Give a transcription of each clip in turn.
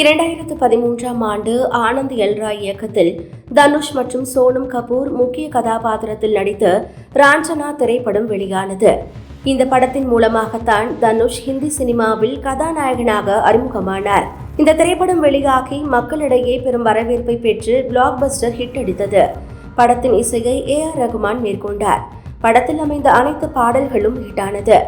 இரண்டாயிரத்து பதிமூன்றாம் ஆண்டு ஆனந்த் எல்ராய் இயக்கத்தில் தனுஷ் மற்றும் சோனம் கபூர் முக்கிய கதாபாத்திரத்தில் நடித்து ராஞ்சனா திரைப்படம் வெளியானது. இந்த படத்தின் மூலமாகத்தான் தனுஷ் ஹிந்தி சினிமாவில் கதாநாயகனாக அறிமுகமானார். இந்த திரைப்படம் வெளியாகி மக்களிடையே பெரும் வரவேற்பை பெற்று பிளாக் பஸ்டர் ஹிட் அடித்தது. படத்தின் இசையை ஏ ஆர் ரகுமான் மேற்கொண்டார். படத்தில் அமைந்த அனைத்து பாடல்களும் ஹிட்டானது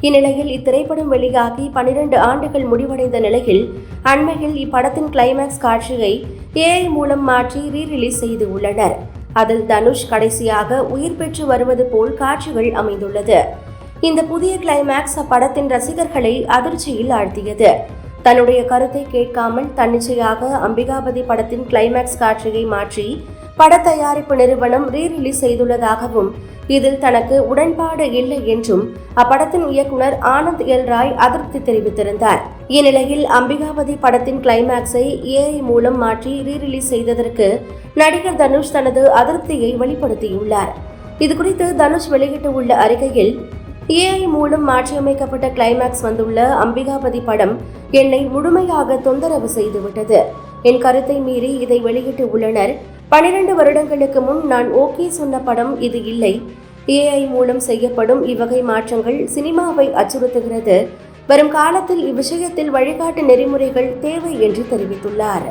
இந்நிலையில் இத்திரைப்படம் வெளியாகி பனிரெண்டு ஆண்டுகள் முடிவடைந்த நிலையில் அண்மையில் இப்படத்தின் கிளைமேக்ஸ் காட்சியை ஏஐ மூலம் மாற்றி ரீ ரிலீஸ் செய்து உள்ளனர். அதில் தனுஷ் கடைசியாக உயிர் பெற்று வருவது போல் காட்சிகள் அமைந்துள்ளது. இந்த புதிய கிளைமேக்ஸ் அப்படத்தின் ரசிகர்களை அதிர்ச்சியில் ஆழ்த்தியது. தன்னுடைய கருத்தை கேட்காமல் தன்னிச்சையாக அம்பிகாபதி படத்தின் கிளைமேக்ஸ் காட்சியை மாற்றி பட தயாரிப்பு நிறுவனம் ரீ ரிலீஸ் செய்துள்ளதாகவும் இதில் தனக்கு உடன்பாடு இல்லை என்றும் அப்படத்தின் இயக்குனர் ஆனந்த் எல் ராய் அதிருப்தி தெரிவித்திருந்தார். இந்நிலையில் அம்பிகாபதி படத்தின் கிளைமேக்ஸை ஏஐ மூலம் மாற்றி ரீ ரிலீஸ் செய்ததற்கு நடிகர் தனுஷ் தனது அதிருப்தியை வெளிப்படுத்தியுள்ளார். இதுகுறித்து தனுஷ் வெளியிட்டுள்ள அறிக்கையில் ஏஐ மூலம் மாற்றியமைக்கப்பட்ட கிளைமேக்ஸ் வந்துள்ள அம்பிகாபதி படம் என்னை முழுமையாக தொந்தரவு செய்துவிட்டது என் கருத்தை மீறி இதை வெளியிட்டு உள்ளனர். பனிரெண்டு வருடங்களுக்கு முன் நான் ஓகே சொன்ன படம் இது இல்லை. ஏஐ மூலம் செய்யப்படும் இவ்வகை மாற்றங்கள் சினிமாவை அச்சுறுத்துகிறது. வரும் காலத்தில் இவ்விஷயத்தில் வழிகாட்டு நெறிமுறைகள் தேவை என்று தெரிவித்துள்ளார்.